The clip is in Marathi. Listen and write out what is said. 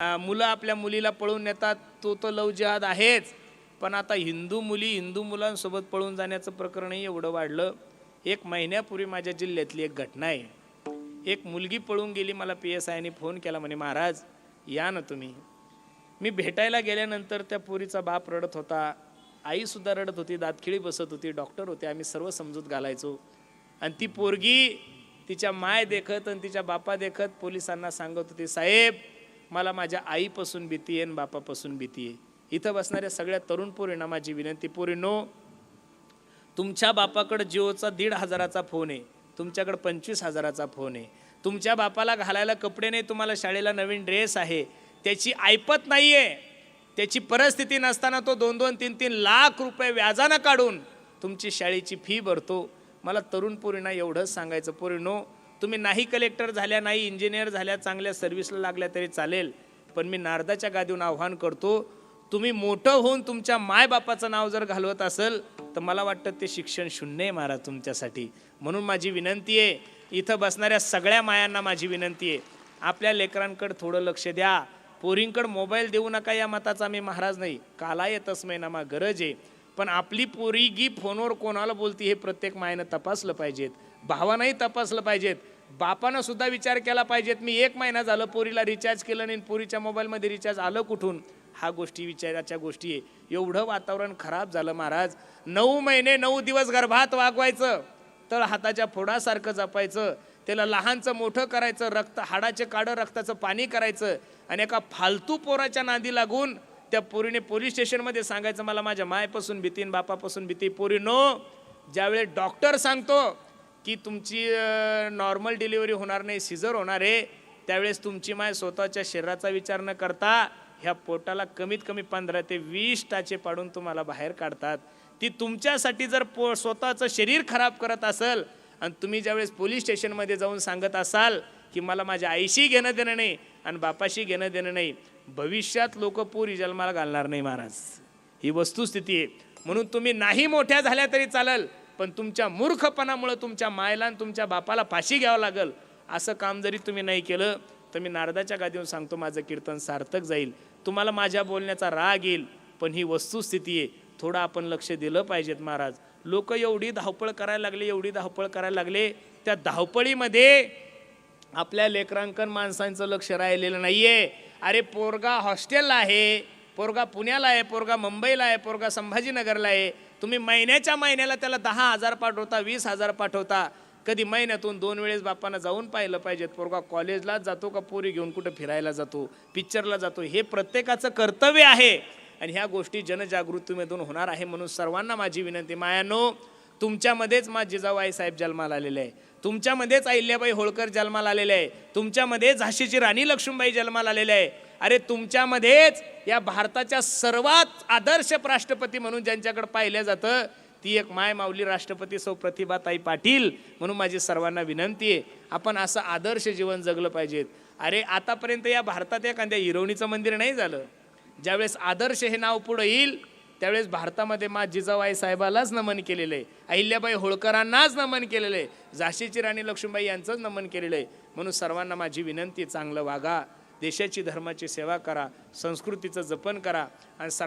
मुलं आपल्या मुलीला पळून नेतात तो तर लव जिहाद आहेच. पण आता हिंदू मुली हिंदू मुलांसोबत पळून जाण्याचं प्रकरणही एवढं वाढलं. एक महिन्यापूर्वी माझ्या जिल्ह्यातली एक घटना आहे. एक मुलगी पळून गेली मला पी एस आयने फोन केला म्हणे महाराज या ना तुम्ही. मी भेटायला गेल्यानंतर त्या पोरीचा बाप रडत होता. आईसुद्धा रडत होती दातखिळी बसत होती डॉक्टर होते आम्ही सर्व समजूत घालायचो. आणि ती पोरगी तिच्या माय देखत आणि तिच्या बापा देखत पोलिसांना सांगत होती साहेब मला माझ्या आईपासून भीती आहे आणि बापापासून भीती आहे इथं बसणाऱ्या सगळ्या तरुण पोरींना माझी विनंती पोरीनो तुमच्या बापाकडं जिओचा दीड हजाराचा फोन आहे तुमच्याकडं पंचवीस हजाराचा फोन आहे. तुमच्या बापाला घालायला कपडे नाही तुम्हाला शाळेला नवीन ड्रेस आहे. त्याची ऐपत नाही आहे त्याची परिस्थिती नसताना तो दोन दोन तीन तीन लाख रुपये व्याजानं काढून तुमची शाळेची फी भरतो. मला तरुण पोरींना एवढंच सांगायचं पोरीनो तुम्ही नाही कलेक्टर झाल्या नाही इंजिनियर झाल्या चांगल्या सर्व्हिसला लागल्या तरी चालेल पण मी नारदाच्या गादीहून आव्हान करतो तुम्ही मोठं होऊन तुमच्या मायबापाचं नाव जर घालवत असेल तर मला वाटतं ते शिक्षण शून्य आहे महाराज तुमच्यासाठी. म्हणून माझी विनंती आहे इथं बसणाऱ्या सगळ्या मायांना माझी विनंती आहे आपल्या लेकरांकडे थोडं लक्ष द्या. पोरींकडे मोबाईल देऊ नका या मताचा मी महाराज नाही. काला येतच नामा गरज आहे. पण आपली पोरीगी फोनवर कोणाला बोलती हे प्रत्येक मायनं तपासलं पाहिजेत. भावानंही तपासलं पाहिजेत. बापानं सुद्धा विचार केला पाहिजेत. मी एक महिना झालं पोरीला रिचार्ज केलं नाही पोरीच्या मोबाईलमध्ये रिचार्ज आलं कुठून? हा गोष्टी विचाराच्या गोष्टी आहे. एवढं वातावरण खराब झालं महाराज. नऊ महिने नऊ दिवस गर्भात वागवायचं. तर हाताच्या फोडासारखं जपायचं. त्याला लहानचं मोठं करायचं. रक्त हाडाचे काढं रक्ताचं पाणी करायचं. आणि एका फालतू पोराच्या नादी लागून त्या पोरीने पोलीस स्टेशनमध्ये सांगायचं मला माझ्या मायपासून भीती बापापासून भीती पोरी नो ज्यावेळेस डॉक्टर सांगतो की तुमची नॉर्मल डिलिव्हरी होणार नाही सिझर होणार आहे त्यावेळेस तुमची माय स्वतःच्या शरीराचा विचार न करता ह्या पोटाला कमीत कमी पंधरा ते वीस टाचे पाडून तुम्हाला बाहेर काढतात. ती तुमच्यासाठी जर पो स्वतःचं शरीर खराब करत असेल आणि तुम्ही ज्यावेळेस पोलीस स्टेशनमध्ये जाऊन सांगत असाल की मला माझ्या आईशी घेणं देणं नाही आणि बापाशी घेणं देणं नाही भविष्यात लोक पूर जन्माला घालणार नाही महाराज. ही वस्तुस्थिती आहे. म्हणून तुम्ही नाही मोठ्या झाल्या तरी चालेल पण तुमच्या मूर्खपणामुळं तुमच्या मायला आणि तुमच्या बापाला फाशी घ्यावं लागल. असं काम जरी तुम्ही नाही केलं तर मी नारदाच्या गादीवर सांगतो माझं कीर्तन सार्थक जाईल. तुम्हाला माझ्या बोलण्याचा राग येईल पण ही वस्तुस्थिती आहे. थोडं आपण लक्ष दिलं पाहिजेत महाराज. लोक एवढी धावपळ करायला लागले एवढी धावपळ करायला लागले त्या धावपळीमध्ये आपल्या लेकरांकन माणसांचं लक्ष राहिलेलं नाही आहे अरे पोरगा हॉस्टेलला आहे पोरगा पुण्याला आहे पोरगा मुंबईला आहे पोरगा संभाजीनगरला आहे. तुम्ही महिन्याच्या महिन्याला त्याला दहा हजार पाठवता वीस हजार पाठवता. कधी महिन्यातून दोन वेळेस बापांना जाऊन पाहिलं पाहिजेत. पोरगा कॉलेजलाच जातो का पोरी घेऊन कुठं फिरायला जातो पिक्चरला जातो हे प्रत्येकाचं कर्तव्य आहे. आणि ह्या गोष्टी जनजागृतीमधून होणार आहे म्हणून सर्वांना माझी विनंती. मायानो तुमच्यामध्येच मा जिजाबाई साहेब जन्माला आलेले आहे. तुमच्यामध्येच अहिल्याबाई होळकर जन्माला आलेले आहे. तुमच्यामध्ये झाशीची राणी लक्ष्मीबाई जन्माला आलेले आहे. अरे तुमच्यामध्येच या भारताच्या सर्वात आदर्श राष्ट्रपती म्हणून ज्यांच्याकडे पाहिलं जातं ती एक माय माऊली राष्ट्रपती सौ प्रतिभाताई पाटील म्हणून माझी सर्वांना विनंती आहे. आपण असं आदर्श जीवन जगलं पाहिजेत. अरे आतापर्यंत या भारतात एखाद्या हिरवणीचं मंदिर नाही झालं. ज्यावेळेस आदर्श हे नाव पुढं येईल त्यावेळेस भारतामध्ये मा जिजाबाई साहेबालाच नमन केलेलं आहे. अहिल्याबाई होळकरांनाच नमन केलेलं आहे. झाशीची राणी लक्ष्मीबाई यांचंच नमन केलेलं आहे. म्हणून सर्वांना माझी विनंती आहे, चांगलं वागा. देशाची धर्माची सेवा करा संस्कृतीचं जपन करा आणि सर्व